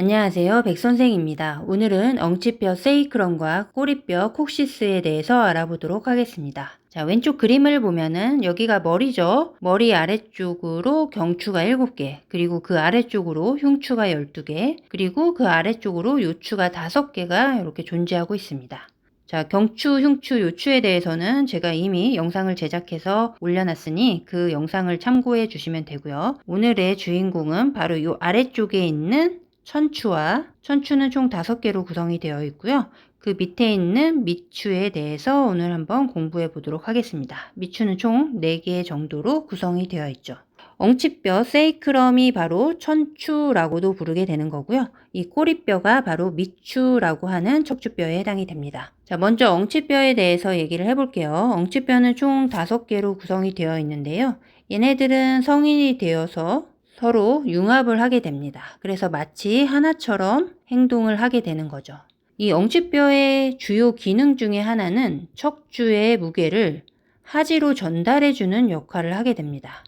안녕하세요. 백선생입니다. 오늘은 엉치뼈 세이크럼과 꼬리뼈 콕시스에 대해서 알아보도록 하겠습니다. 자, 왼쪽 그림을 보면은 여기가 머리죠. 머리 아래쪽으로 경추가 7개, 그리고 그 아래쪽으로 흉추가 12개, 그리고 그 아래쪽으로 요추가 5개가 이렇게 존재하고 있습니다. 자, 경추, 흉추, 요추에 대해서는 제가 이미 영상을 제작해서 올려놨으니 그 영상을 참고해 주시면 되고요. 오늘의 주인공은 바로 이 아래쪽에 있는 천추와 천추는 총 5개로 구성이 되어 있고요. 그 밑에 있는 미추에 대해서 오늘 한번 공부해 보도록 하겠습니다. 미추는 총 4개 정도로 구성이 되어 있죠. 엉치뼈 세이크럼이 바로 천추라고도 부르게 되는 거고요. 이 꼬리뼈가 바로 미추라고 하는 척추뼈에 해당이 됩니다. 자, 먼저 엉치뼈에 대해서 얘기를 해볼게요. 엉치뼈는 총 5개로 구성이 되어 있는데요. 얘네들은 성인이 되어서 서로 융합을 하게 됩니다. 그래서 마치 하나처럼 행동을 하게 되는 거죠. 이 엉치뼈의 주요 기능 중에 하나는 척추의 무게를 하지로 전달해주는 역할을 하게 됩니다.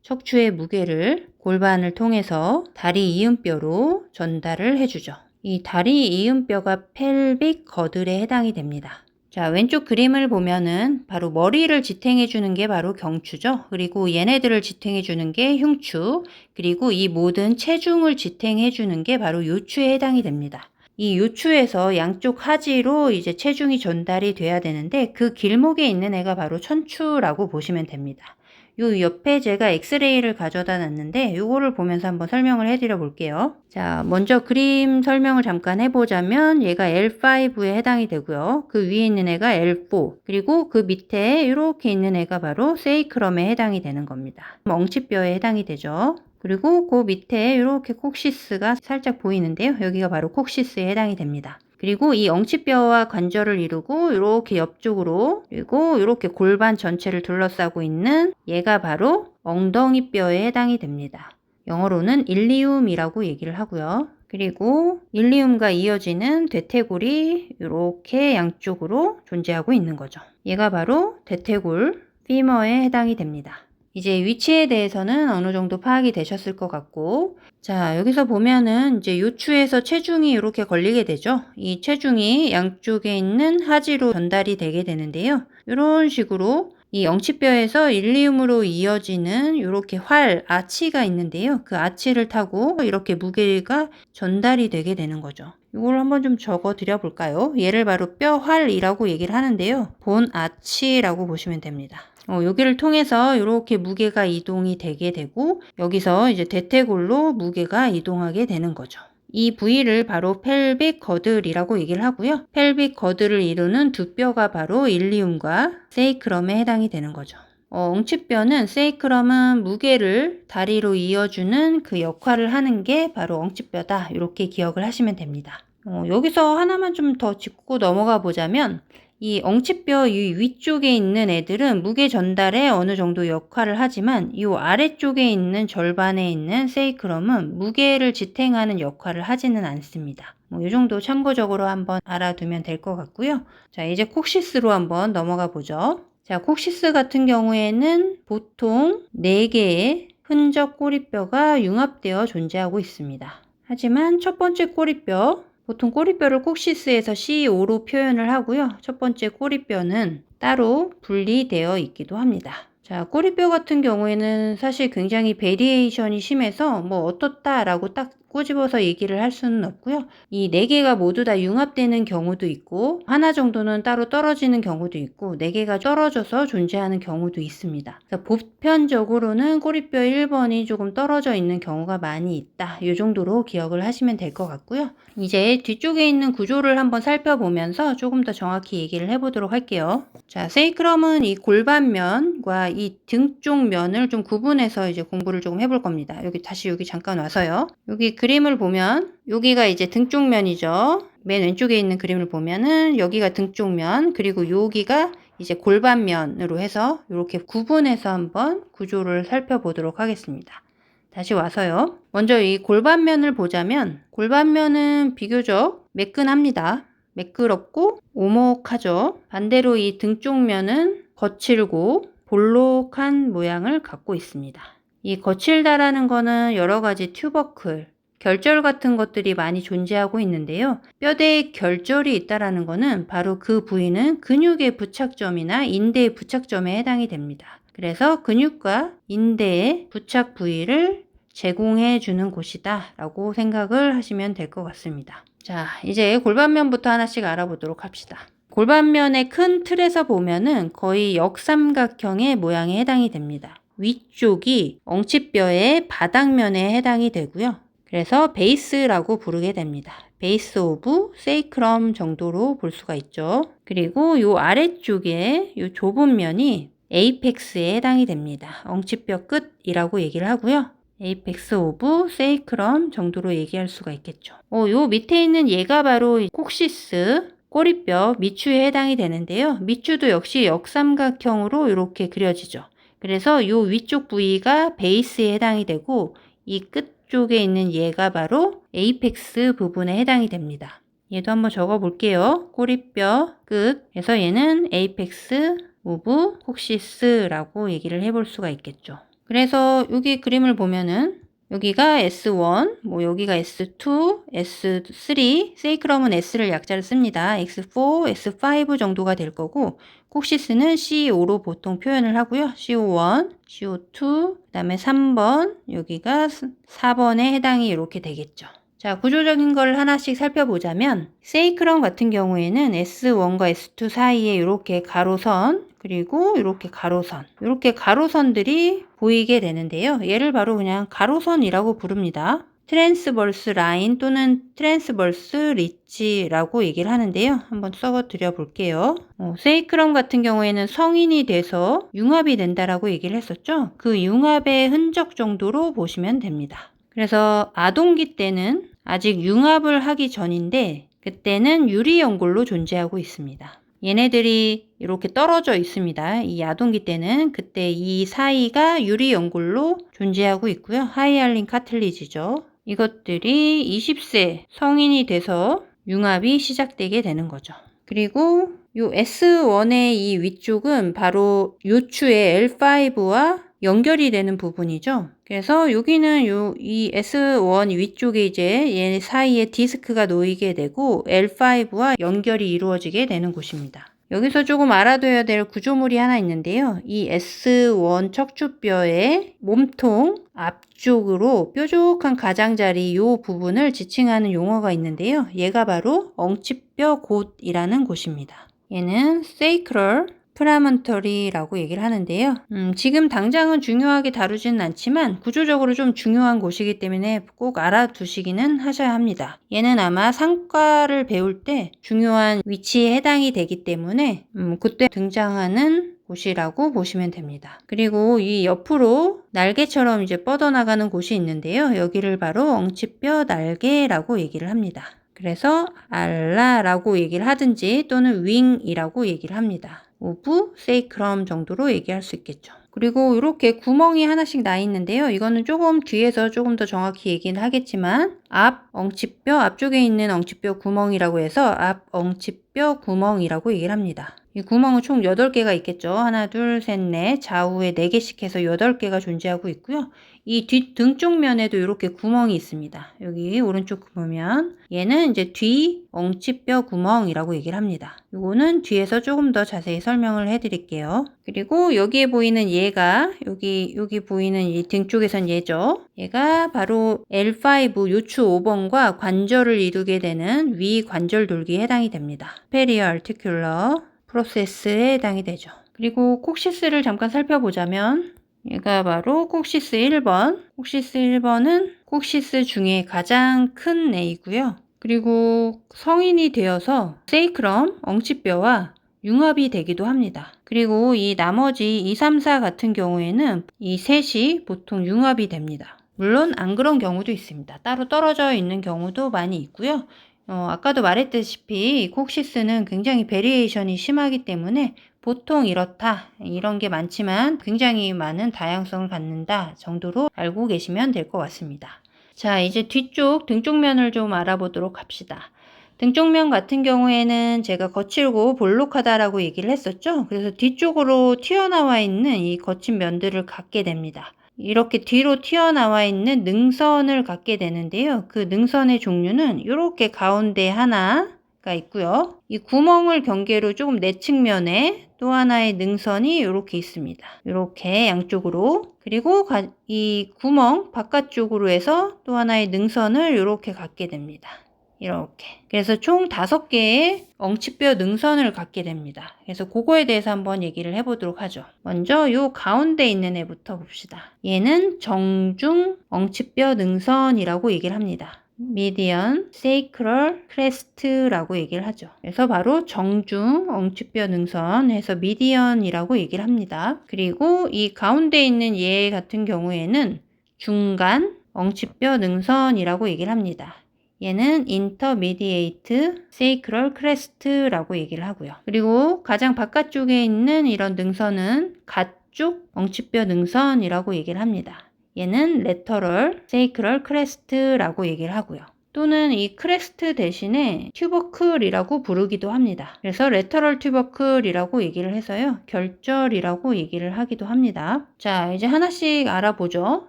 척추의 무게를 골반을 통해서 다리 이음뼈로 전달을 해주죠. 이 다리 이음뼈가 펠빅 거들에 해당이 됩니다. 자, 왼쪽 그림을 보면은 바로 머리를 지탱해 주는 게 바로 경추죠. 그리고 얘네들을 지탱해 주는 게 흉추. 그리고 이 모든 체중을 지탱해 주는 게 바로 요추에 해당이 됩니다. 이 요추에서 양쪽 하지로 이제 체중이 전달이 돼야 되는데 그 길목에 있는 애가 바로 천추라고 보시면 됩니다. 요 옆에 제가 엑스레이를 가져다 놨는데 요거를 보면서 한번 설명을 해드려 볼게요. 자, 먼저 그림 설명을 잠깐 해보자면 얘가 L5에 해당이 되고요. 그 위에 있는 애가 L4 그리고 그 밑에 이렇게 있는 애가 바로 세이크럼에 해당이 되는 겁니다. 엉치뼈에 해당이 되죠. 그리고 그 밑에 이렇게 콕시스가 살짝 보이는데요. 여기가 바로 콕시스에 해당이 됩니다. 그리고 이 엉치뼈와 관절을 이루고 이렇게 옆쪽으로 그리고 이렇게 골반 전체를 둘러싸고 있는 얘가 바로 엉덩이뼈에 해당이 됩니다. 영어로는 일리움이라고 얘기를 하고요. 그리고 일리움과 이어지는 대퇴골이 이렇게 양쪽으로 존재하고 있는 거죠. 얘가 바로 대퇴골 피머에 해당이 됩니다. 이제 위치에 대해서는 어느 정도 파악이 되셨을 것 같고, 자, 여기서 보면은 이제 요추에서 체중이 이렇게 걸리게 되죠. 이 체중이 양쪽에 있는 하지로 전달이 되게 되는데요. 이런 식으로 이 엉치뼈에서 일리움으로 이어지는 이렇게 활, 아치가 있는데요. 그 아치를 타고 이렇게 무게가 전달이 되게 되는 거죠. 이걸 한번 좀 적어 드려 볼까요? 얘를 바로 뼈활이라고 얘기를 하는데요. 본 아치라고 보시면 됩니다. 어, 여기를 통해서 이렇게 무게가 이동이 되게 되고 여기서 이제 대퇴골로 무게가 이동하게 되는 거죠. 이 부위를 바로 펠빅 거들이라고 얘기를 하고요. 펠빅 거들을 이루는 두 뼈가 바로 일리움과 세이크럼에 해당이 되는 거죠. 어, 엉치뼈는 세이크럼은 무게를 다리로 이어주는 그 역할을 하는 게 바로 엉치뼈다. 이렇게 기억을 하시면 됩니다. 어, 여기서 하나만 좀 더 짚고 넘어가 보자면 이 엉치뼈 이 위쪽에 있는 애들은 무게 전달에 어느 정도 역할을 하지만 이 아래쪽에 있는 절반에 있는 세이크럼은 무게를 지탱하는 역할을 하지는 않습니다. 뭐이 정도 참고적으로 한번 알아두면 될 것 같고요. 자, 이제 콕시스로 한번 넘어가 보죠. 자, 콕시스 같은 경우에는 보통 4개의 흔적 꼬리뼈가 융합되어 존재하고 있습니다. 하지만 첫 번째 꼬리뼈, 보통 꼬리뼈를 콕시스에서 CO로 표현을 하고요. 첫 번째 꼬리뼈는 따로 분리되어 있기도 합니다. 자, 꼬리뼈 같은 경우에는 사실 굉장히 베리에이션이 심해서 뭐 어떻다라고 딱 꼬집어서 얘기를 할 수는 없고요. 이 네 개가 모두 다 융합되는 경우도 있고 하나 정도는 따로 떨어지는 경우도 있고 네 개가 떨어져서 존재하는 경우도 있습니다. 보편적으로는 꼬리뼈 1번이 조금 떨어져 있는 경우가 많이 있다. 이 정도로 기억을 하시면 될 것 같고요. 이제 뒤쪽에 있는 구조를 한번 살펴보면서 조금 더 정확히 얘기를 해보도록 할게요. 자, 세이크럼은 이 골반면과 이 등 쪽 면을 좀 구분해서 이제 공부를 조금 해볼 겁니다. 여기 다시 여기 잠깐 와서요. 여기 그림을 보면 여기가 이제 등쪽 면이죠. 맨 왼쪽에 있는 그림을 보면은 여기가 등쪽 면, 그리고 여기가 이제 골반면으로 해서 이렇게 구분해서 한번 구조를 살펴보도록 하겠습니다. 다시 와서요. 먼저 이 골반면을 보자면 골반면은 비교적 매끈합니다. 매끄럽고 오목하죠. 반대로 이 등 쪽면은 거칠고 볼록한 모양을 갖고 있습니다. 이 거칠다라는 거는 여러 가지 튜버클, 결절 같은 것들이 많이 존재하고 있는데요. 뼈대에 결절이 있다라는 것은 바로 그 부위는 근육의 부착점이나 인대의 부착점에 해당이 됩니다. 그래서 근육과 인대의 부착 부위를 제공해 주는 곳이다 라고 생각을 하시면 될 것 같습니다. 자, 이제 골반면부터 하나씩 알아보도록 합시다. 골반면의 큰 틀에서 보면은 거의 역삼각형의 모양에 해당이 됩니다. 위쪽이 엉치뼈의 바닥면에 해당이 되고요. 그래서 베이스라고 부르게 됩니다. 베이스 오브 세이크럼 정도로 볼 수가 있죠. 그리고 요 아래쪽에 요 좁은 면이 에이펙스에 해당이 됩니다. 엉치뼈 끝이라고 얘기를 하고요. 에이펙스 오브 세이크럼 정도로 얘기할 수가 있겠죠. 어, 요 밑에 있는 얘가 바로 콕시스 꼬리뼈 미추에 해당이 되는데요. 미추도 역시 역삼각형으로 이렇게 그려지죠. 그래서 요 위쪽 부위가 베이스에 해당이 되고 이 끝 쪽에 있는 얘가 바로 에이펙스 부분에 해당이 됩니다. 얘도 한번 적어 볼게요. 꼬리뼈 끝. 그래서 얘는 에이펙스 오브 콕시스라고 얘기를 해볼 수가 있겠죠. 그래서 여기 그림을 보면은 여기가 S1, 뭐 여기가 S2, S3, 세이크럼은 S를 약자를 씁니다. X4, S5 정도가 될 거고 콕시스는 CO5로 보통 표현을 하고요. CO1, CO2, 그 다음에 3번, 여기가 4번에 해당이 이렇게 되겠죠. 자, 구조적인 걸 하나씩 살펴보자면 세이크럼 같은 경우에는 S1과 S2 사이에 이렇게 가로선 그리고 이렇게 가로선 이렇게 가로선들이 보이게 되는데요. 얘를 바로 그냥 가로선이라고 부릅니다. 트랜스벌스 라인 또는 트랜스벌스 리치라고 얘기를 하는데요. 한번 써어 드려 볼게요. 어, 세이크럼 같은 경우에는 성인이 돼서 융합이 된다라고 얘기를 했었죠. 그 융합의 흔적 정도로 보시면 됩니다. 그래서 아동기 때는 아직 융합을 하기 전인데 그때는 유리 연골로 존재하고 있습니다. 얘네들이 이렇게 떨어져 있습니다. 이 아동기 때는 그때 이 사이가 유리 연골로 존재하고 있고요. 하이알린 카틀리지죠. 이것들이 20세 성인이 돼서 융합이 시작되게 되는 거죠. 그리고 요 S1의 이 위쪽은 바로 요추의 L5와 연결이 되는 부분이죠. 그래서 여기는 요 이 S1 위쪽에 이제 얘 사이에 디스크가 놓이게 되고 L5와 연결이 이루어지게 되는 곳입니다. 여기서 조금 알아둬야 될 구조물이 하나 있는데요. 이 S1 척추뼈의 몸통 앞쪽으로 뾰족한 가장자리 이 부분을 지칭하는 용어가 있는데요. 얘가 바로 엉치뼈 곧이라는 곳입니다. 얘는 sacral 프라먼터리라고 얘기를 하는데요. 음, 지금 당장은 중요하게 다루지는 않지만 구조적으로 좀 중요한 곳이기 때문에 꼭 알아두시기는 하셔야 합니다. 얘는 아마 상과를 배울 때 중요한 위치에 해당이 되기 때문에 음, 그때 등장하는 곳이라고 보시면 됩니다. 그리고 이 옆으로 날개처럼 이제 뻗어나가는 곳이 있는데요. 여기를 바로 엉치뼈 날개라고 얘기를 합니다. 그래서 알라라고 얘기를 하든지 또는 윙이라고 얘기를 합니다. 오브 세이크럼 정도로 얘기할 수 있겠죠. 그리고 이렇게 구멍이 하나씩 나 있는데요. 이거는 조금 뒤에서 조금 더 정확히 얘기는 하겠지만 앞 엉치뼈 앞쪽에 있는 엉치뼈 구멍이라고 해서 앞 엉치뼈 구멍이라고 얘기를 합니다. 이 구멍은 총 8개가 있겠죠. 하나, 둘, 셋, 넷, 좌우에 4개씩 해서 8개가 존재하고 있고요. 이 뒷 등쪽 면에도 이렇게 구멍이 있습니다. 여기 오른쪽 보면 얘는 이제 뒤 엉치뼈 구멍이라고 얘기를 합니다. 이거는 뒤에서 조금 더 자세히 설명을 해드릴게요. 그리고 여기에 보이는 얘가 여기 여기 보이는 이 등 쪽에선 얘죠. 얘가 바로 L5 요추 5번과 관절을 이루게 되는 위 관절 돌기에 해당이 됩니다. 페리어 알티큘러 프로세스에 해당이 되죠. 그리고 콕시스를 잠깐 살펴보자면 얘가 바로 콕시스 1번. 콕시스 1번은 콕시스 중에 가장 큰 애이고요. 그리고 성인이 되어서 세이크럼, 엉치뼈와 융합이 되기도 합니다. 그리고 이 나머지 2, 3, 4 같은 경우에는 이 셋이 보통 융합이 됩니다. 물론 안 그런 경우도 있습니다. 따로 떨어져 있는 경우도 많이 있고요. 어, 아까도 말했다시피 콕시스는 굉장히 베리에이션이 심하기 때문에 보통 이렇다 이런 게 많지만 굉장히 많은 다양성을 갖는다 정도로 알고 계시면 될 것 같습니다. 자 이제 뒤쪽 등쪽면을 좀 알아보도록 합시다. 등쪽면 같은 경우에는 제가 거칠고 볼록하다라고 얘기를 했었죠. 그래서 뒤쪽으로 튀어나와 있는 이 거친 면들을 갖게 됩니다. 이렇게 뒤로 튀어나와 있는 능선을 갖게 되는데요. 그 능선의 종류는 이렇게 가운데 하나 가 있고요. 이 구멍을 경계로 조금 내 측면에 또 하나의 능선이 이렇게 있습니다. 이렇게 양쪽으로 그리고 가- 이 구멍 바깥쪽으로 해서 또 하나의 능선을 이렇게 갖게 됩니다. 이렇게. 그래서 총 다섯 개의 엉치뼈 능선을 갖게 됩니다. 그래서 그거에 대해서 한번 얘기를 해보도록 하죠. 먼저 요 가운데 있는 애부터 봅시다. 얘는 정중 엉치뼈 능선이라고 얘기를 합니다. 미디언 세이크럴 크레스트라고 얘기를 하죠. 그래서 바로 정중 엉치뼈 능선 해서 미디언이라고 얘기를 합니다. 그리고 이 가운데 있는 얘 같은 경우에는 중간 엉치뼈 능선이라고 얘기를 합니다. 얘는 인터미디에이트 세이크럴 크레스트라고 얘기를 하고요. 그리고 가장 바깥쪽에 있는 이런 능선은 가쪽 엉치뼈 능선이라고 얘기를 합니다. 얘는 레터럴 세이크럴 크레스트라고 얘기를 하고요. 또는 이 크레스트 대신에 튜버클이라고 부르기도 합니다. 그래서 레터럴 튜버클이라고 얘기를 해서요. 결절이라고 얘기를 하기도 합니다. 자, 이제 하나씩 알아보죠.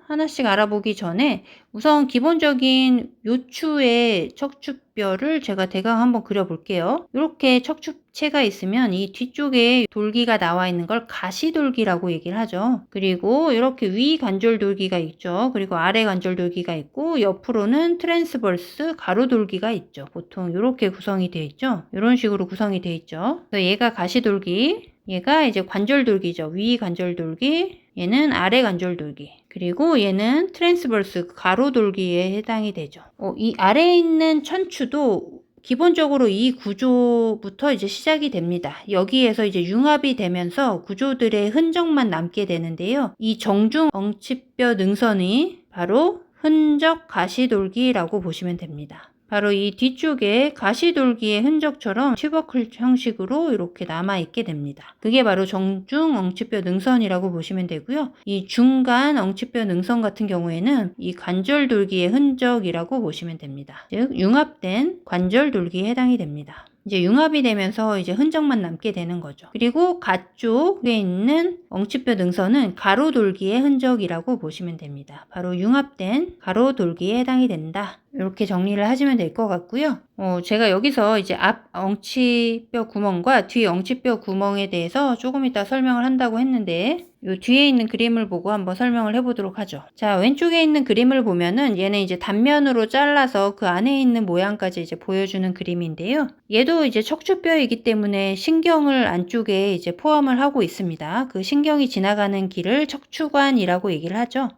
하나씩 알아보기 전에 우선 기본적인 요추의 척추뼈를 제가 대강 한번 그려볼게요. 이렇게 척추 체가 있으면 이 뒤쪽에 돌기가 나와 있는 걸 가시돌기라고 얘기를 하죠. 그리고 이렇게 위 관절돌기가 있죠. 그리고 아래 관절돌기가 있고 옆으로는 트랜스버스 가로돌기가 있죠. 보통 이렇게 구성이 되어 있죠. 이런 식으로 구성이 되어 있죠. 그래서 얘가 가시돌기, 얘가 이제 관절돌기죠. 위 관절돌기, 얘는 아래 관절돌기. 그리고 얘는 트랜스버스 가로돌기에 해당이 되죠. 어, 이 아래에 있는 천추도 기본적으로 이 구조부터 이제 시작이 됩니다. 여기에서 이제 융합이 되면서 구조들의 흔적만 남게 되는데요. 이 정중 엉치뼈 능선이 바로 흔적 가시돌기라고 보시면 됩니다. 바로 이 뒤쪽에 가시돌기의 흔적처럼 튜버클 형식으로 이렇게 남아있게 됩니다. 그게 바로 정중 엉치뼈 능선이라고 보시면 되고요. 이 중간 엉치뼈 능선 같은 경우에는 이 관절돌기의 흔적이라고 보시면 됩니다. 즉, 융합된 관절돌기에 해당이 됩니다. 이제 융합이 되면서 이제 흔적만 남게 되는 거죠. 그리고 가쪽에 있는 엉치뼈 능선은 가로돌기의 흔적이라고 보시면 됩니다. 바로 융합된 가로돌기에 해당이 된다. 이렇게 정리를 하시면 될 것 같고요. 어, 제가 여기서 이제 앞 엉치뼈 구멍과 뒤 엉치뼈 구멍에 대해서 조금 이따 설명을 한다고 했는데 요 뒤에 있는 그림을 보고 한번 설명을 해보도록 하죠. 자, 왼쪽에 있는 그림을 보면은 얘는 이제 단면으로 잘라서 그 안에 있는 모양까지 이제 보여주는 그림인데요. 얘도 이제 척추뼈이기 때문에 신경을 안쪽에 이제 포함을 하고 있습니다. 그 신경이 지나가는 길을 척추관이라고 얘기를 하죠.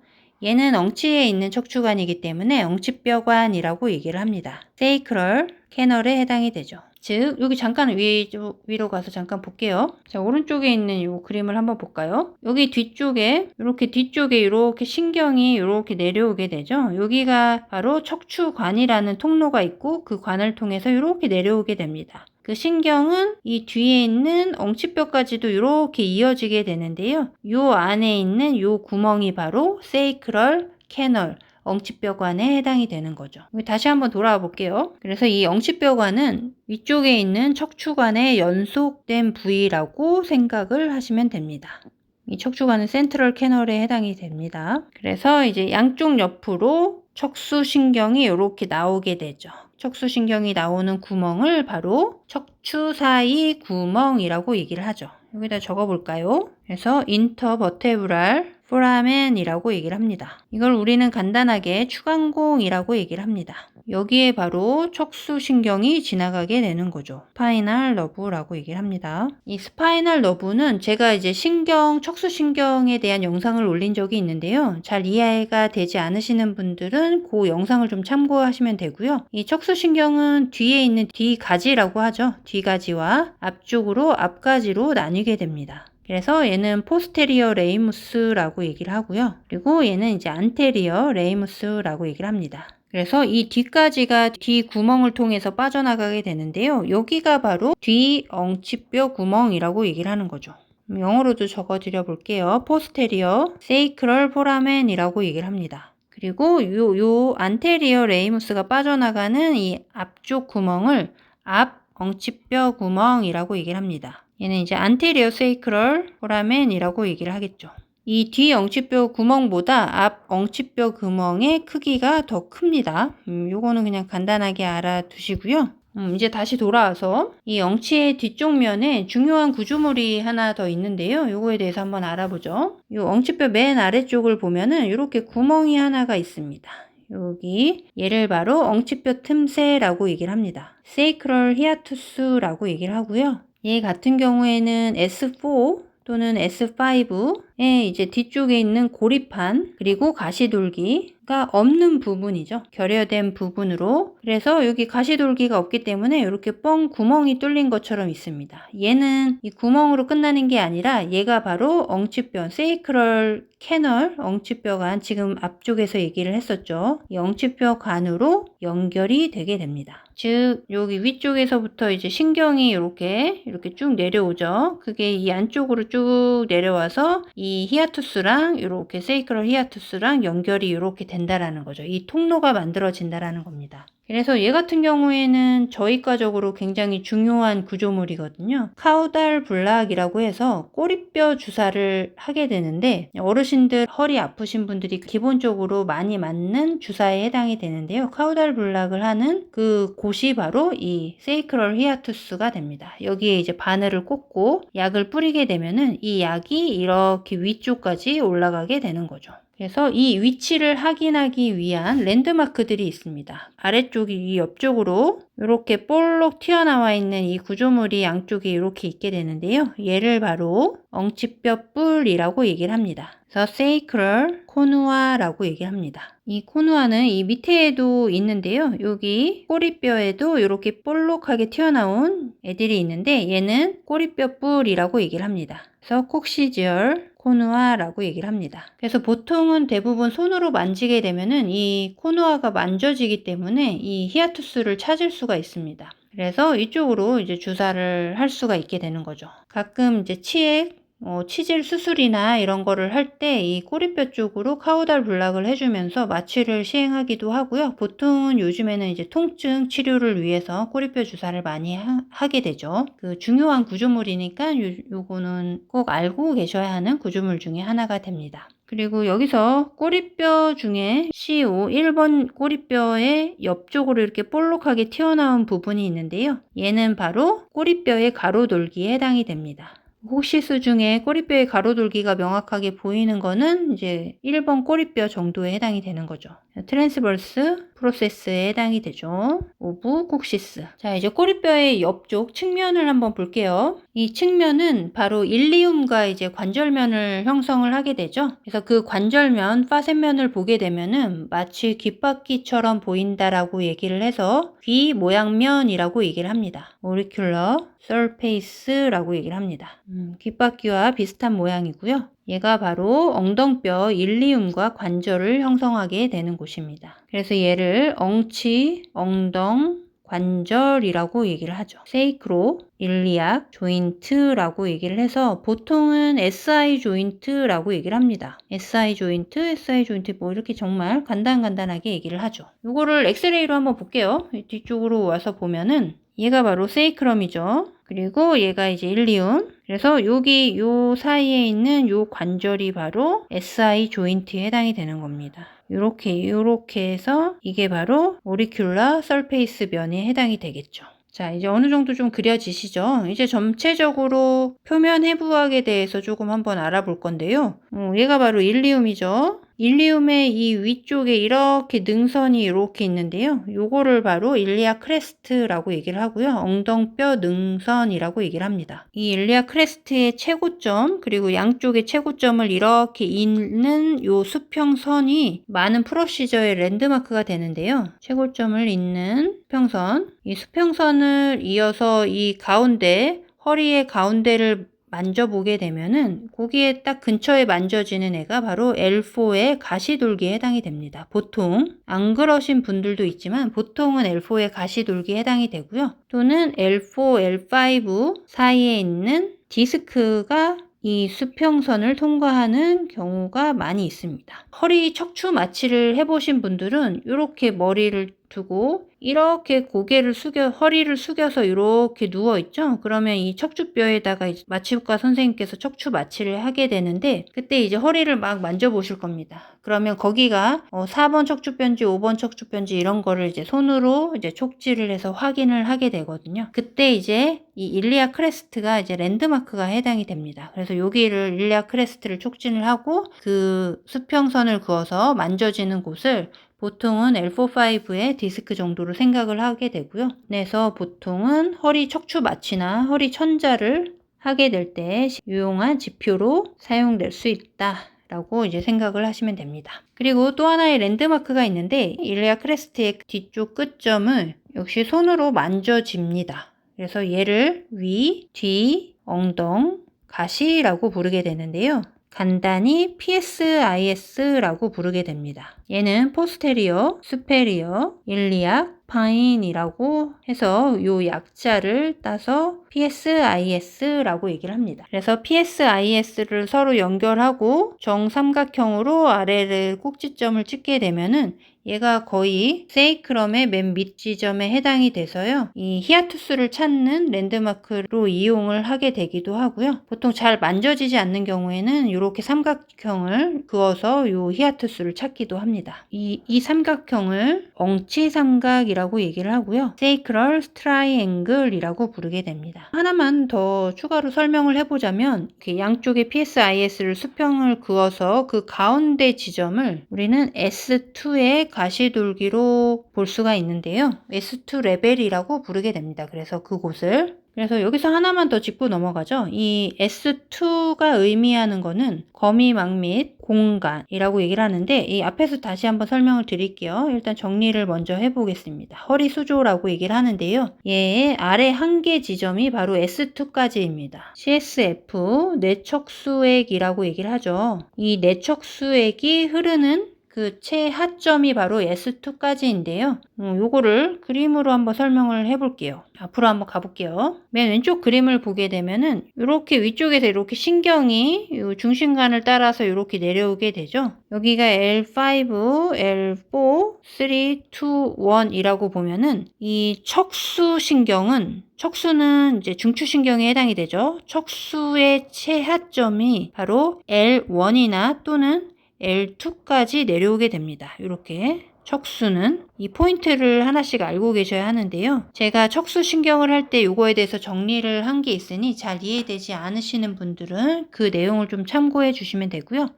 얘는 엉치에 있는 척추관이기 때문에 엉치뼈관이라고 얘기를 합니다. 세이크럴 캐널에 해당이 되죠. 즉 여기 잠깐 위, 위로 가서 잠깐 볼게요. 자 오른쪽에 있는 이 그림을 한번 볼까요? 여기 뒤쪽에 이렇게 뒤쪽에 이렇게 신경이 이렇게 내려오게 되죠. 여기가 바로 척추관이라는 통로가 있고 그 관을 통해서 이렇게 내려오게 됩니다. 그 신경은 이 뒤에 있는 엉치뼈까지도 이렇게 이어지게 되는데요. 요 안에 있는 요 구멍이 바로 세이크럴 캐널 엉치뼈관에 해당이 되는 거죠. 다시 한번 돌아와 볼게요. 그래서 이 엉치뼈관은 위쪽에 있는 척추관의 연속된 부위라고 생각을 하시면 됩니다. 이 척추관은 센트럴 캐널에 해당이 됩니다. 그래서 이제 양쪽 옆으로 척수신경이 이렇게 나오게 되죠. 척수신경이 나오는 구멍을 바로 척추 사이 구멍이라고 얘기를 하죠. 여기다 적어 볼까요? 그래서 인터버테브랄 포라멘이라고 얘기를 합니다. 이걸 우리는 간단하게 추간공이라고 얘기를 합니다. 여기에 바로 척수신경이 지나가게 되는 거죠. 스파이널 러브라고 얘기를 합니다. 이 스파이널 러브는 제가 이제 신경, 척수신경에 대한 영상을 올린 적이 있는데요. 잘 이해가 되지 않으시는 분들은 그 영상을 좀 참고하시면 되고요. 이 척수신경은 뒤에 있는 뒤가지라고 하죠. 뒤가지와 앞쪽으로 앞가지로 나뉘게 됩니다. 그래서 얘는 포스테리어 레이무스라고 얘기를 하고요. 그리고 얘는 이제 안테리어 레이무스라고 얘기를 합니다. 그래서 이 뒤까지가 뒤 구멍을 통해서 빠져나가게 되는데요. 여기가 바로 뒤 엉치뼈 구멍이라고 얘기를 하는 거죠. 영어로도 적어드려 볼게요. 포스테리어 세이크럴 포라멘이라고 얘기를 합니다. 그리고 요, 요 안테리어 레이무스가 빠져나가는 이 앞쪽 구멍을 앞 엉치뼈 구멍이라고 얘기를 합니다. 얘는 이제 안테리어 세이크럴 포라멘이라고 얘기를 하겠죠. 이 뒤 엉치뼈 구멍보다 앞 엉치뼈 구멍의 크기가 더 큽니다. 음, 요거는 그냥 간단하게 알아두시고요. 음, 이제 다시 돌아와서 이 엉치의 뒤쪽 면에 중요한 구조물이 하나 더 있는데요. 요거에 대해서 한번 알아보죠. 이 엉치뼈 맨 아래쪽을 보면은 이렇게 구멍이 하나가 있습니다. 여기 얘를 바로 엉치뼈 틈새라고 얘기를 합니다. 세이크럴 히아투스라고 얘기를 하고요. 얘 같은 경우에는 S4 또는 S5의 이제 뒤쪽에 있는 고리판 그리고 가시돌기가 없는 부분이죠. 결여된 부분으로 그래서 여기 가시돌기가 없기 때문에 이렇게 뻥 구멍이 뚫린 것처럼 있습니다. 얘는 이 구멍으로 끝나는 게 아니라 얘가 바로 엉치뼈 세이크럴 캐널 엉치뼈관 지금 앞쪽에서 얘기를 했었죠. 이 엉치뼈 관으로 연결이 되게 됩니다. 즉 여기 위쪽에서부터 이제 신경이 이렇게 이렇게 쭉 내려오죠. 그게 이 안쪽으로 쭉 내려와서 이 히아투스랑 이렇게 세이크럴 히아투스랑 연결이 이렇게 된다라는 거죠. 이 통로가 만들어진다라는 겁니다. 그래서 얘 같은 경우에는 저희과적으로 굉장히 중요한 구조물이거든요. 카우달 블락이라고 해서 꼬리뼈 주사를 하게 되는데 어르신들 허리 아프신 분들이 기본적으로 많이 맞는 주사에 해당이 되는데요. 카우달 블락을 하는 그 곳이 바로 이 세이크럴 히아투스가 됩니다. 여기에 이제 바늘을 꽂고 약을 뿌리게 되면은 이 약이 이렇게 위쪽까지 올라가게 되는 거죠. 그래서 이 위치를 확인하기 위한 랜드마크들이 있습니다. 아래쪽이 이 옆쪽으로 이렇게 볼록 튀어나와 있는 이 구조물이 양쪽에 이렇게 있게 되는데요. 얘를 바로 엉치뼈 뿔이라고 얘기를 합니다. 그래서 세이크럴 코누아라고 얘기를 합니다. 이 코누아는 이 밑에에도 있는데요. 여기 꼬리뼈에도 이렇게 볼록하게 튀어나온 애들이 있는데 얘는 꼬리뼈 뿔이라고 얘기를 합니다. 그래서 콕시지얼 코누아라고 얘기를 합니다. 그래서 보통은 대부분 손으로 만지게 되면은 이 코누아가 만져지기 때문에 이 히아투스를 찾을 수가 있습니다. 그래서 이쪽으로 이제 주사를 할 수가 있게 되는 거죠. 가끔 이제 치액 어, 치질 수술이나 이런 거를 할 때 이 꼬리뼈 쪽으로 카우달 블락을 해주면서 마취를 시행하기도 하고요. 보통은 요즘에는 이제 통증 치료를 위해서 꼬리뼈 주사를 많이 하, 게 되죠. 그 중요한 구조물이니까 요, 요거는 꼭 알고 계셔야 하는 구조물 중에 하나가 됩니다. 그리고 여기서 꼬리뼈 중에 CO 1번 꼬리뼈의 옆쪽으로 이렇게 볼록하게 튀어나온 부분이 있는데요. 얘는 바로 꼬리뼈의 가로돌기에 해당이 됩니다. 혹시수 중에 꼬리뼈의 가로돌기가 명확하게 보이는 거는 이제 1번 꼬리뼈 정도에 해당이 되는 거죠. 트랜스버스 프로세스에 해당이 되죠. 오브 콕시스. 자, 이제 꼬리뼈의 옆쪽 측면을 한번 볼게요. 이 측면은 바로 일리움과 이제 관절면을 형성을 하게 되죠. 그래서 그 관절면, 파셋면을 보게 되면은 마치 귓바퀴처럼 보인다라고 얘기를 해서 귀 모양면이라고 얘기를 합니다. 모리큘러 서페이스라고 얘기를 합니다. 음, 귓바퀴와 비슷한 모양이고요. 얘가 바로 엉덩뼈 일리움과 관절을 형성하게 되는 곳입니다. 그래서 얘를 엉치, 엉덩, 관절이라고 얘기를 하죠. 세이크로, 일리악, 조인트라고 얘기를 해서 보통은 SI 조인트라고 얘기를 합니다. SI 조인트, SI 조인트 뭐 이렇게 정말 간단간단하게 얘기를 하죠. 이거를 엑스레이로 한번 볼게요. 뒤쪽으로 와서 보면은 얘가 바로 세이크럼이죠. 그리고 얘가 이제 일리움. 그래서 여기 요 사이에 있는 요 관절이 바로 SI 조인트에 해당이 되는 겁니다. 이렇게 이렇게 해서 이게 바로 오리큘라 설페이스 면에 해당이 되겠죠. 자, 이제 어느 정도 좀 그려지시죠? 이제 전체적으로 표면 해부학에 대해서 조금 한번 알아볼 건데요. 어, 얘가 바로 일리움이죠. 일리움의 이 위쪽에 이렇게 능선이 이렇게 있는데요. 요거를 바로 일리아 크레스트라고 얘기를 하고요. 엉덩뼈 능선이라고 얘기를 합니다. 이 일리아 크레스트의 최고점 그리고 양쪽의 최고점을 이렇게 잇는 요 수평선이 많은 프로시저의 랜드마크가 되는데요. 최고점을 잇는 수평선 이 수평선을 이어서 이 가운데 허리의 가운데를 만져보게 되면은 거기에 딱 근처에 만져지는 애가 바로 L4의 가시돌기에 해당이 됩니다. 보통 안 그러신 분들도 있지만 보통은 L4의 가시돌기에 해당이 되고요. 또는 L4, L5 사이에 있는 디스크가 이 수평선을 통과하는 경우가 많이 있습니다. 허리 척추 마취를 해보신 분들은 이렇게 머리를 두고 이렇게 고개를 숙여 허리를 숙여서 이렇게 누워 있죠. 그러면 이 척추뼈에다가 마취과 선생님께서 척추 마취를 하게 되는데 그때 이제 허리를 막 만져보실 겁니다. 그러면 거기가 어, 4번 척추뼈인지 5번 척추뼈인지 이런 거를 이제 손으로 이제 촉지를 해서 확인을 하게 되거든요. 그때 이제 이 일리아 크레스트가 이제 랜드마크가 해당이 됩니다. 그래서 여기를 일리아 크레스트를 촉진을 하고 그 수평선을 그어서 만져지는 곳을 보통은 L45의 디스크 정도로 생각을 하게 되고요. 그래서 보통은 허리 척추 마취나 허리 천자를 하게 될 때 유용한 지표로 사용될 수 있다. 라고 이제 생각을 하시면 됩니다. 그리고 또 하나의 랜드마크가 있는데 일레아 크레스트의 뒤쪽 끝점을 역시 손으로 만져집니다. 그래서 얘를 위, 뒤, 엉덩, 가시라고 부르게 되는데요. 간단히 PSIS라고 부르게 됩니다. 얘는 포스테리어, 스페리어, 일리악, 파인이라고 해서 요 약자를 따서 PSIS라고 얘기를 합니다. 그래서 PSIS를 서로 연결하고 정삼각형으로 아래를 꼭지점을 찍게 되면은 얘가 거의 세이크럼의 맨 밑 지점에 해당이 돼서요. 이 히아투스를 찾는 랜드마크로 이용을 하게 되기도 하고요. 보통 잘 만져지지 않는 경우에는 이렇게 삼각형을 그어서 요 히아투스를 찾기도 합니다. 이, 이 삼각형을 엉치 삼각이라고 얘기를 하고요. 세이크럴 트라이앵글이라고 부르게 됩니다. 하나만 더 추가로 설명을 해보자면 이렇게 양쪽에 PSIS를 수평을 그어서 그 가운데 지점을 우리는 S2의 가시돌기로 볼 수가 있는데요. S2 레벨이라고 부르게 됩니다. 그래서 그곳을 그래서 여기서 하나만 더 짚고 넘어가죠. 이 S2가 의미하는 거는 거미망 및 공간이라고 얘기를 하는데 이 앞에서 다시 한번 설명을 드릴게요. 일단 정리를 먼저 해보겠습니다. 허리 수조라고 얘기를 하는데요. 얘의 아래 한계 지점이 바로 S2까지입니다. CSF 내척수액이라고 얘기를 하죠. 이 내척수액이 흐르는 그 최하점이 바로 S2까지인데요. 음, 요거를 그림으로 한번 설명을 해볼게요. 앞으로 한번 가볼게요. 맨 왼쪽 그림을 보게 되면은 이렇게 위쪽에서 이렇게 신경이 요 중심간을 따라서 이렇게 내려오게 되죠. 여기가 L5, L4, 3, 2, 1이라고 보면은 이 척수 신경은 척수는 이제 중추신경에 해당이 되죠. 척수의 최하점이 바로 L1이나 또는 L2까지 내려오게 됩니다. 이렇게 척수는 이 포인트를 하나씩 알고 계셔야 하는데요. 제가 척수 신경을 할 때 이거에 대해서 정리를 한 게 있으니 잘 이해되지 않으시는 분들은 그 내용을 좀 참고해 주시면 되고요.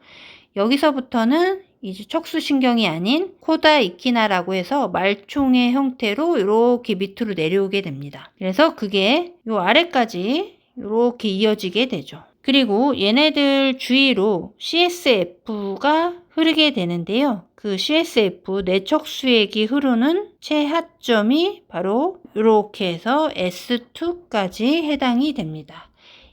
여기서부터는 이제 척수 신경이 아닌 코다 이키나라고 해서 말총의 형태로 이렇게 밑으로 내려오게 됩니다. 그래서 그게 이 아래까지 이렇게 이어지게 되죠. 그리고 얘네들 주위로 CSF가 흐르게 되는데요. 그 CSF 내척 수액이 흐르는 최하점이 바로 이렇게 해서 S2까지 해당이 됩니다.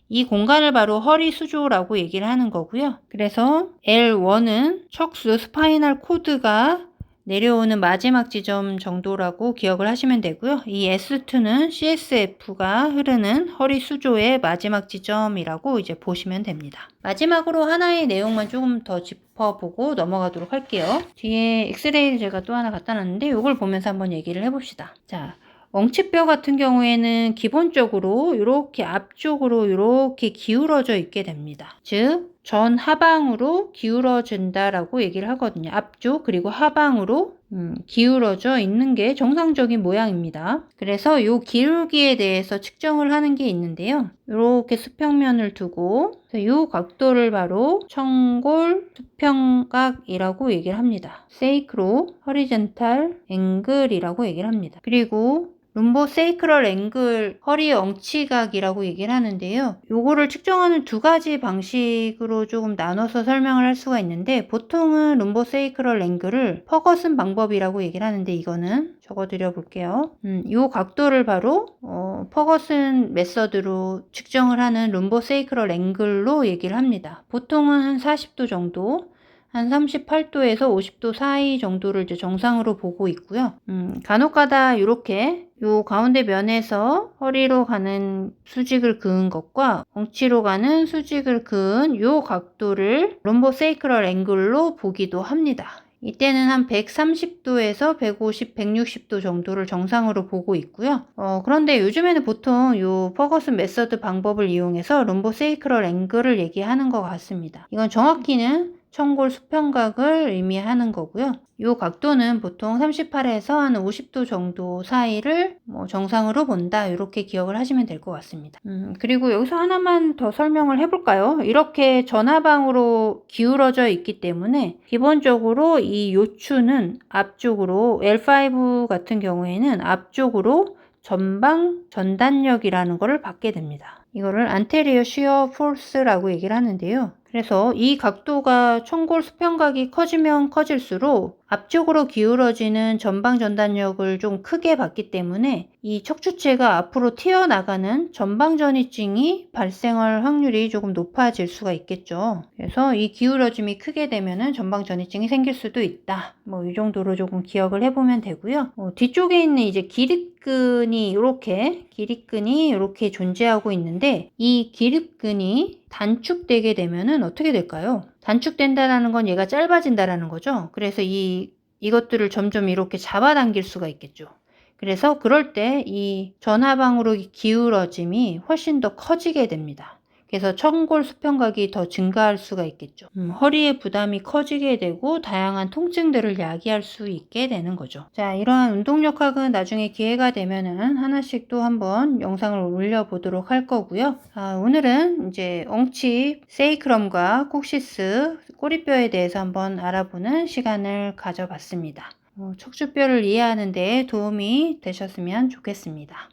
이 공간을 바로 허리 수조라고 얘기를 하는 거고요. 그래서 L1은 척수 스파이널 코드가 내려오는 마지막 지점 정도라고 기억을 하시면 되고요. 이 S2는 CSF가 흐르는 허리 수조의 마지막 지점이라고 이제 보시면 됩니다. 마지막으로 하나의 내용만 조금 더 짚어보고 넘어가도록 할게요. 뒤에 엑스레이를 제가 또 하나 갖다 놨는데 이걸 보면서 한번 얘기를 해봅시다. 자, 엉치뼈 같은 경우에는 기본적으로 이렇게 앞쪽으로 이렇게 기울어져 있게 됩니다. 즉, 전 하방으로 기울어진다라고 얘기를 하거든요. 앞쪽 그리고 하방으로 음, 기울어져 있는 게 정상적인 모양입니다. 그래서 이 기울기에 대해서 측정을 하는 게 있는데요. 이렇게 수평면을 두고 이 각도를 바로 청골 수평각이라고 얘기를 합니다. 세이크로 허리젠탈 앵글이라고 얘기를 합니다. 그리고 룸보 세이크럴 앵글 허리 엉치각이라고 얘기를 하는데요. 요거를 측정하는 두 가지 방식으로 조금 나눠서 설명을 할 수가 있는데 보통은 룸보 세이크럴 앵글을 퍼거슨 방법이라고 얘기를 하는데 이거는 적어드려 볼게요. 음, 요 각도를 바로 어, 퍼거슨 메서드로 측정을 하는 룸보 세이크럴 앵글로 얘기를 합니다. 보통은 한 40도 정도 한 38도에서 50도 사이 정도를 이제 정상으로 보고 있고요. 음, 간혹가다 이렇게 요 가운데 면에서 허리로 가는 수직을 그은 것과 엉치로 가는 수직을 그은 요 각도를 롬보 세이크럴 앵글로 보기도 합니다. 이때는 한 130도에서 150, 160도 정도를 정상으로 보고 있고요. 어, 그런데 요즘에는 보통 요 퍼거슨 메서드 방법을 이용해서 룸보세이크럴 앵글을 얘기하는 것 같습니다. 이건 정확히는 청골 수평각을 의미하는 거고요. 이 각도는 보통 38에서 한 50도 정도 사이를 뭐 정상으로 본다 이렇게 기억을 하시면 될 것 같습니다. 음, 그리고 여기서 하나만 더 설명을 해볼까요? 이렇게 전화방으로 기울어져 있기 때문에 기본적으로 이 요추는 앞쪽으로 L5 같은 경우에는 앞쪽으로 전방 전단력이라는 것을 받게 됩니다. 이거를 안테리어 시어 포스라고 얘기를 하는데요. 그래서 이 각도가 청골 수평각이 커지면 커질수록 앞쪽으로 기울어지는 전방 전단력을 좀 크게 받기 때문에 이 척추체가 앞으로 튀어나가는 전방 전이증이 발생할 확률이 조금 높아질 수가 있겠죠. 그래서 이 기울어짐이 크게 되면은 전방 전이증이 생길 수도 있다. 뭐 이 정도로 조금 기억을 해보면 되고요. 어, 뒤쪽에 있는 이제 기립근이 이렇게 기립근이 이렇게 존재하고 있는데 이 기립근이 단축되게 되면은 어떻게 될까요? 단축된다라는 건 얘가 짧아진다라는 거죠. 그래서 이 이것들을 점점 이렇게 잡아당길 수가 있겠죠. 그래서 그럴 때 이 전하방으로 기울어짐이 훨씬 더 커지게 됩니다. 그래서 청골 수평각이 더 증가할 수가 있겠죠. 음, 허리의 부담이 커지게 되고 다양한 통증들을 야기할 수 있게 되는 거죠. 자, 이러한 운동력학은 나중에 기회가 되면은 하나씩 또 한번 영상을 올려보도록 할 거고요. 아, 오늘은 이제 엉치, 세이크럼과 콕시스, 꼬리뼈에 대해서 한번 알아보는 시간을 가져봤습니다. 어, 척추뼈를 이해하는 데 도움이 되셨으면 좋겠습니다.